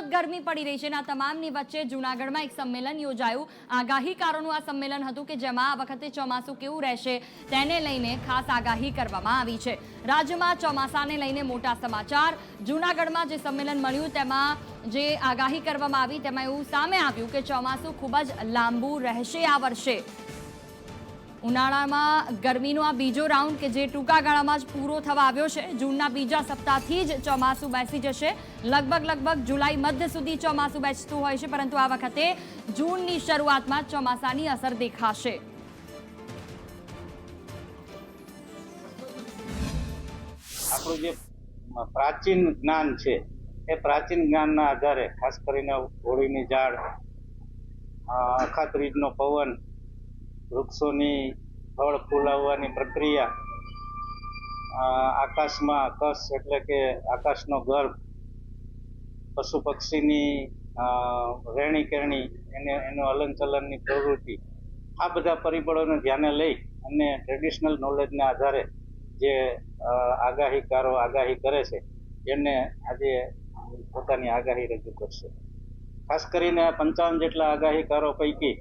સખત ગરમી પડી રહી છે અને આ તમામની વચ્ચે જૂનાગઢમાં એક સંમેલન યોજાયું. આગાહીકારોનું આ સંમેલન હતું કે જેમાં આ વખતે ચોમાસું કેવું રહેશે તેને લઈને ખાસ આગાહી કરવામાં આવી છે. રાજ્યમાં ચોમાસાને લઈને મોટા સમાચાર. જૂનાગઢમાં જે સંમેલન મળ્યું તેમાં જે આગાહી કરવામાં આવી તેમાં એવું સામે આવ્યું કે ચોમાસું ખૂબ જ લાંબુ રહેશે આ વર્ષે. ઉનાળામાં ગરમીનો આ બીજો રાઉન્ડ કે જે ટૂંકા ગાળામાં જ પૂરો થવા આવ્યો છે. જૂનના બીજા સપ્તાહથી જ ચોમાસું બેસી જશે. લગભગ લગભગ જુલાઈ મધ્ય સુધી ચોમાસું બેસતું હોય છે, પરંતુ આ વખતે જૂનની શરૂઆતમાં ચોમાસાની અસર દેખાશે. આપણું જે પ્રાચીન જ્ઞાન છે, એ પ્રાચીન જ્ઞાનના આધારે, ખાસ કરીને હોળીની ઝાડ અખાત્રીજનો પવન વૃક્ષોની ફળ ફૂલાવવાની પ્રક્રિયા આકાશમાં આકાશ એટલે કે આકાશનો ગર્ભ, પશુ પક્ષીની રહેણી કરણી એને, એનું હલન ચલનની પ્રવૃત્તિ, આ બધા પરિબળોને ધ્યાને લઈ અને ટ્રેડિશનલ નોલેજના આધારે જે આગાહીકારો આગાહી કરે છે એને આજે પોતાની આગાહી રજૂ કરશે. ખાસ કરીને પંચાવન જેટલા આગાહીકારો પૈકી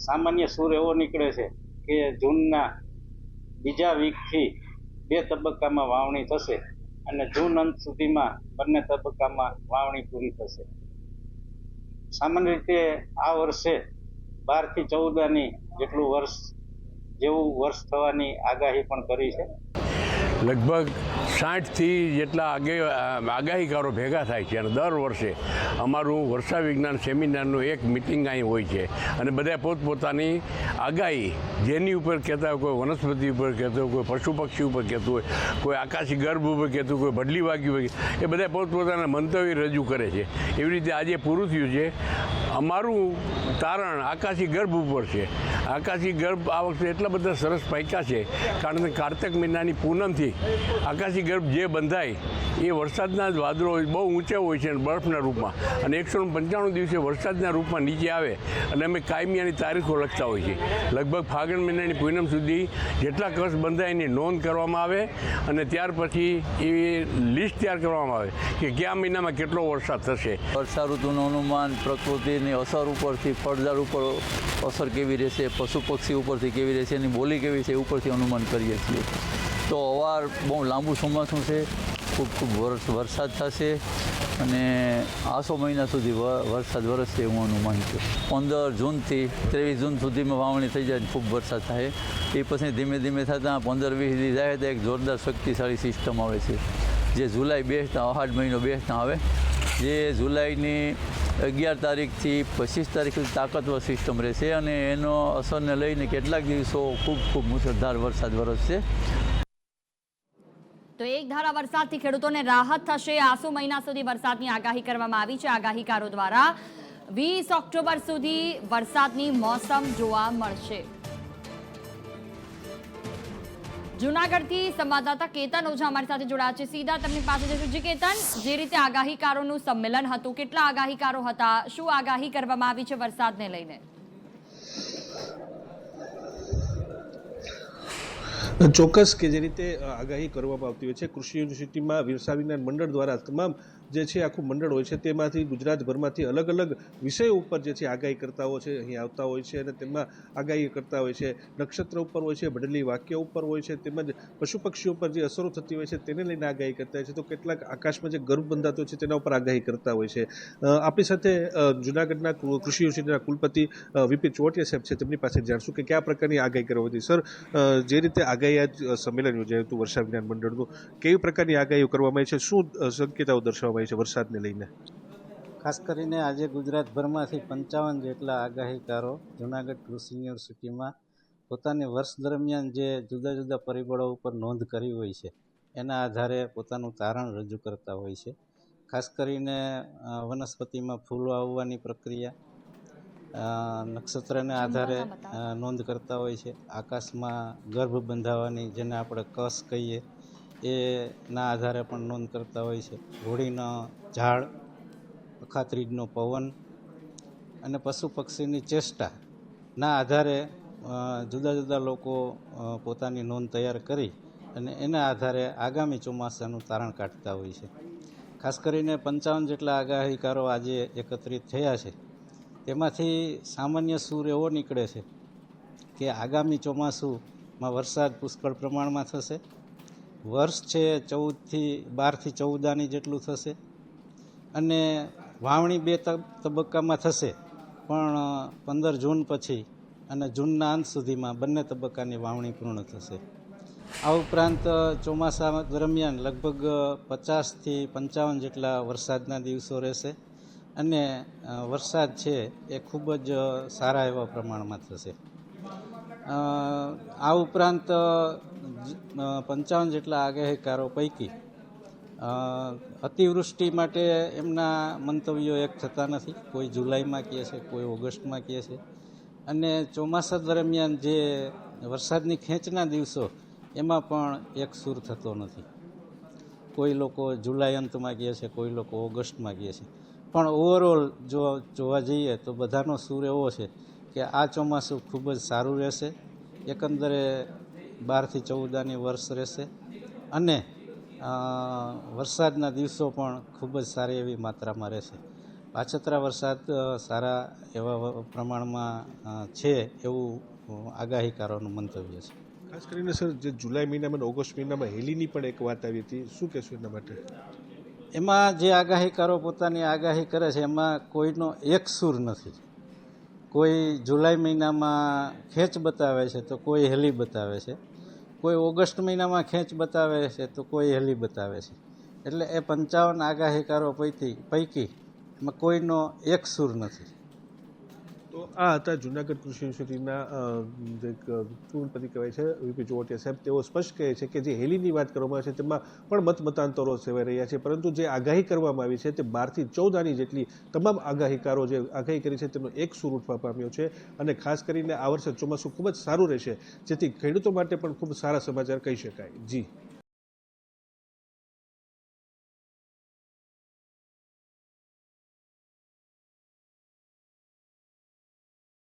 સામાન્ય સૂર એવો નીકળે છે કે જૂનના બીજા વીકથી બે તબક્કામાં વાવણી થશે અને જૂન અંત સુધીમાં બંને તબક્કામાં વાવણી પૂરી થશે. સામાન્ય રીતે આ વર્ષે બારથી ચૌદ આની જેટલું વર્ષ જેવું વર્ષ થવાની આગાહી પણ કરી છે. લગભગ સાઠથી જેટલા આગે આગાહીકારો ભેગા થાય છે અને દર વર્ષે અમારું વર્ષા વિજ્ઞાન સેમિનારનું એક મિટિંગ અહીં હોય છે. અને બધા પોતપોતાની આગાહી, જેની ઉપર કહેતા હોય, કોઈ વનસ્પતિ ઉપર કહેતો હોય, કોઈ પશુ પક્ષી ઉપર કહેતું હોય, કોઈ આકાશી ગર્ભ ઉપર કહેતું કોઈ બદલી વાગી હોય, એ બધા પોતપોતાના મંતવ્ય રજૂ કરે છે. એવી રીતે આજે પૂરું થયું છે. અમારું તારણ આકાશી ગર્ભ ઉપર છે. આકાશી ગર્ભ આ વખતે એટલા બધા સરસ પાક્યા છે. કારણ કે કાર્તક મહિનાની પૂનમથી આકાશી ગર્ભ જે બંધાય એ વરસાદના જ વાદળો બહુ ઊંચા હોય છે બરફના રૂપમાં. અને એકસો પંચાણું દિવસે વરસાદના રૂપમાં નીચે આવે અને અમે કાયમી આની તારીખો લખતા હોઈએ છીએ. લગભગ ફાગણ મહિનાની પૂનમ સુધી જેટલા કસ બંધાય એની નોંધ કરવામાં આવે અને ત્યાર પછી એ લિસ્ટ તૈયાર કરવામાં આવે કે કયા મહિનામાં કેટલો વરસાદ થશે. વર્ષા ઋતુનું અનુમાન પ્રકૃતિની અસર ઉપરથી, ફળદાર ઉપર અસર કેવી રહેશે પશુ પક્ષી ઉપરથી કેવી રહેશે, એની બોલી કેવી છે એ ઉપરથી અનુમાન કરીએ છીએ. તો અવાર બહુ લાંબુ ચોમાસું છે? ખૂબ ખૂબ વરસ વરસાદ થશે અને આસો મહિના સુધી વરસાદ વરસશે એવું અનુમાન છે. પંદર જૂનથી ત્રેવીસ જૂન સુધીમાં વાવણી થઈ જાય ખૂબ વરસાદ થાય. એ પછી ધીમે ધીમે થતાં પંદર વીસ દી જાય તો એક જોરદાર શક્તિશાળી સિસ્ટમ આવે છે. જે જુલાઈ બેસતા અષાઢ મહિનો બેસતા આવે. જે જુલાઈની અગિયાર તારીખથી પચીસ તારીખ સુધી તાકતવર સિસ્ટમ રહેશે અને એનો અસરને લઈને કેટલાક દિવસો ખૂબ ખૂબ મુસળધાર વરસાદ વરસશે. તો એક ધારા વરસાદથી ખેડૂતોને રાહત થશે. આસુ મહિના સુધી વરસાદની આગાહી કરવામાં આવી છે. આગાહીકારો દ્વારા વીસ ઓક્ટોબર સુધી વરસાદની મોસમ જોવા મળશે. જુનાગઢથી સંવાદદાતા કેતન ઓઝા અમારી સાથે જોડાયા છે. સીધા તેમની પાસે જશું. જી કેતન, જે રીતે આગાહીકારોનું સંમેલન હતું, કેટલા આગાહીકારો હતા, શું આગાહી કરવામાં આવી છે વરસાદને લઈને? ચોક્કસ કે જે રીતે આગાહી કરવામાં આવતી હોય છે. કૃષિ યુનિવર્સિટીમાં વિરસા વિજ્ઞાન મંડળ દ્વારા તમામ જે છે, આખું મંડળ હોય છે, તેમાંથી ગુજરાતભરમાંથી અલગ અલગ વિષયો ઉપર જે છે, આગાહી કરતાઓ છે, અહીં આવતા હોય છે અને તેમાં આગાહી કરતા હોય છે. નક્ષત્ર ઉપર હોય છે, ભડલી વાક્ય ઉપર હોય છે, તેમજ પશુ પક્ષીઓ પર જે અસરો થતી હોય છે, તેને લઈને આગાહી કરતા હોય છે. તો કેટલાક આકાશમાં જે ગર્ભ બંધાતો છે, તેના ઉપર આગાહી કરતા હોય છે. આપણી સાથે જુનાગઢના કૃષિ યુનિવર્સિટીના કુલપતિ વીપી ચોટિયા સાહેબ છે, તેમની પાસે જાણશું કે કયા પ્રકારની આગાહી કરવા હતી. સર જે રીતે આગાહી આજ સંમેલન યોજાયું હતું, વર્ષા વિજ્ઞાન મંડળનું, કેવી પ્રકારની આગાહીઓ કરવામાં આવી છે? શું સંકેતાઓ દર્શાવવામાં આવી છે વરસાદને લઈને? ખાસ કરીને આજે ગુજરાતભરમાંથી પંચાવન જેટલા આગાહીકારો જૂનાગઢ કૃષિ યુનિવર્સિટીમાં પોતાની વર્ષ દરમિયાન જે જુદા જુદા પરિબળો ઉપર નોંધ કરી હોય છે એના આધારે પોતાનું તારણ રજૂ કરતા હોય છે. ખાસ કરીને વનસ્પતિમાં ફૂલો આવવાની પ્રક્રિયા નક્ષત્રને આધારે નોંધ કરતા હોય છે. આકાશમાં ગર્ભ બંધાવવાની જેને આપણે કસ કહીએ એના આધારે પણ નોંધ કરતા હોય છે. હોળીનો ઝાડ, અખાત્રીજનો પવન અને પશુ પક્ષીની ચેષ્ટાના આધારે જુદા જુદા લોકો પોતાની નોંધ તૈયાર કરી અને એના આધારે આગામી ચોમાસાનું તારણ કાઢતા હોય છે. ખાસ કરીને પંચાવન જેટલા આગાહીકારો આજે એકત્રિત થયા છે. તેમાંથી સામાન્ય સૂર એવો નીકળે છે કે આગામી ચોમાસુમાં વરસાદ પુષ્કળ પ્રમાણમાં થશે વર્ષ છે ચૌદથી બારથી ચૌદ આની જેટલું થશે. અને વાવણી બે તબ- તબક્કામાં થશે, પણ પંદર જૂન પછી અને જૂનના અંત સુધીમાં બંને તબક્કાની વાવણી પૂર્ણ થશે. આ ઉપરાંત ચોમાસા દરમિયાન લગભગ પચાસથી પંચાવન જેટલા વરસાદના દિવસો રહેશે અને વરસાદ છે એ ખૂબ જ સારા એવા પ્રમાણમાં થશે. આ ઉપરાંત પંચાવન જેટલા આગાહીકારો પૈકી. અતિવૃષ્ટિ માટે એમના મંતવ્યો એક થતા નથી. કોઈ જુલાઈમાં કહે છે, કોઈ ઓગસ્ટમાં કહે છે. અને ચોમાસા દરમિયાન જે વરસાદની ખેંચના દિવસો, એમાં પણ એક સૂર થતો નથી. કોઈ લોકો જુલાઈ અંતમાં કહે છે, કોઈ લોકો ઓગસ્ટમાં કહે છે. પણ ઓવરઓલ જો જોવા જઈએ તો બધાનો સૂર એવો છે કે આ ચોમાસું ખૂબ જ સારું રહેશે. એકંદરે બારથી ચૌદ આની વર્ષ રહેશે. અને વરસાદના દિવસો પણ ખૂબ જ સારી એવી માત્રામાં રહેશે. પાછતરા વરસાદ સારા એવા પ્રમાણમાં છે એવું આગાહીકારોનું મંતવ્ય છે. ખાસ કરીને સર જે જુલાઈ મહિનામાં ઓગસ્ટ મહિનામાં હેલીની પણ એક વાત આવી હતી. શું કહેશો એના માટે? એમાં જે આગાહીકારો પોતાની આગાહી કરે છે એમાં કોઈનો એક સૂર નથી. કોઈ જુલાઈ મહિનામાં ખેંચ બતાવે છે તો કોઈ હેલી બતાવે છે. કોઈ ઓગસ્ટ મહિનામાં ખેંચ બતાવે છે તો કોઈ હેલી બતાવે છે. એટલે એ પંચાવન આગાહીકારો પૈકી પૈકી એમાં કોઈનો એક સૂર નથી. આ હતા જુનાગઢ કૃષિ યુનિવર્સિટીના જે કુલપતિ કહેવાય છે, વીપી ચોવટિયા સાહેબ. તેઓ સ્પષ્ટ કહે છે કે જે હેલીની વાત કરવામાં આવે છે, તેમાં પણ મત મતાંતરો સેવાઈ રહ્યા છે, પરંતુ જે આગાહી કરવામાં આવી છે તે બારથી ચૌદ આની જેટલી તમામ આગાહીકારો જે આગાહી કરી છે તેનો એક સૂર ઉઠવા પામ્યો છે અને ખાસ કરીને આ વર્ષે ચોમાસું ખૂબ જ સારું રહેશે, જેથી ખેડૂતો માટે પણ ખૂબ સારા સમાચાર કહી શકાય. જી.